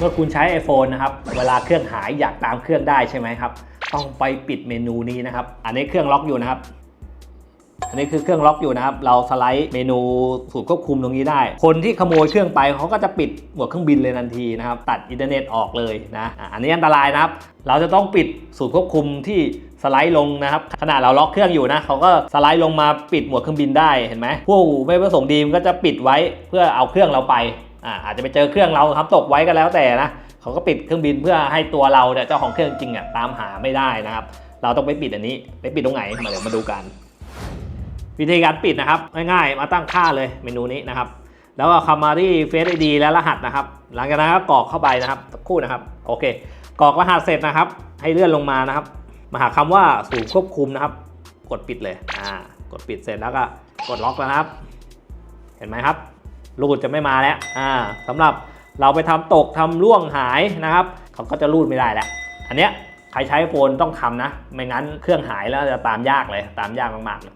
เมื่อคุณใช้ iPhone นะครับ เวลาเครื่องหายอยากตามเครื่องได้ใช่ไหมครับ ต้องไปปิดเมนูนี้นะครับ อันนี้เครื่องล็อกอยู่นะครับ อันนี้คือเครื่องล็อกอยู่นะครับ เราสไลด์เมนูสูตรควบคุมตรงนี้ได้ คนที่ขโมยเครื่องไปเขาก็จะปิดหมวเครื่องบินเลยทันทีนะครับ ตัดอินเทอร์เน็ตออกเลยนะอะอันนี้อันตรายนะครับ เราจะต้องปิดสูตรควบคุมที่สไลด์ลงนะครับขณะเราล็อกเครื่องอยู่นะเขาก็สไลด์ลงมาปิดหมวดเครื่องบินได้เห็นไหมผู้ไม่ประสงค์ดีมันก็จะปิดไว้เพื่อเอาเครื่องเราไป อ่าอาจจะไปเจอเครื่องเราครับตกไว้ก็แล้วแต่นะเขาก็ปิดเครื่องบินเพื่อให้ตัวเราเนี่ยเจ้าของเครื่องจริงอะตามหาไม่ได้นะครับ เราต้องไปปิดอันนี้ไปปิดตรงไหนมาเดี๋ยวมาดูกัน วิธีการปิดนะครับง่ายๆมาตั้งค่าเลยเมนูนี้นะครับ แล้วก็เข้ามาที่ Face ID และรหัสนะครับ หลังจากนั้นก็กรอกเข้าไปนะครับคู่นะครับโอเคกรอกรหัสเสร็จนะครับ ให้เลื่อนลงมานะครับ มาหาคำว่าศูนย์ควบคุมนะครับ กดปิดเลยอ่ากดปิดเสร็จแล้วก็กดล็อกแล้วนะครับ เห็นไหมครับ รูดจะไม่มาแล้วอ่าสำหรับเราไปทำตกทำร่วงหายนะครับ เขาก็จะรูดไม่ได้แล้ว อันเนี้ยใครใช้โฟนต้องทำนะ ไม่งั้นเครื่องหายแล้วจะตามยากเลย ตามยากมากๆเลย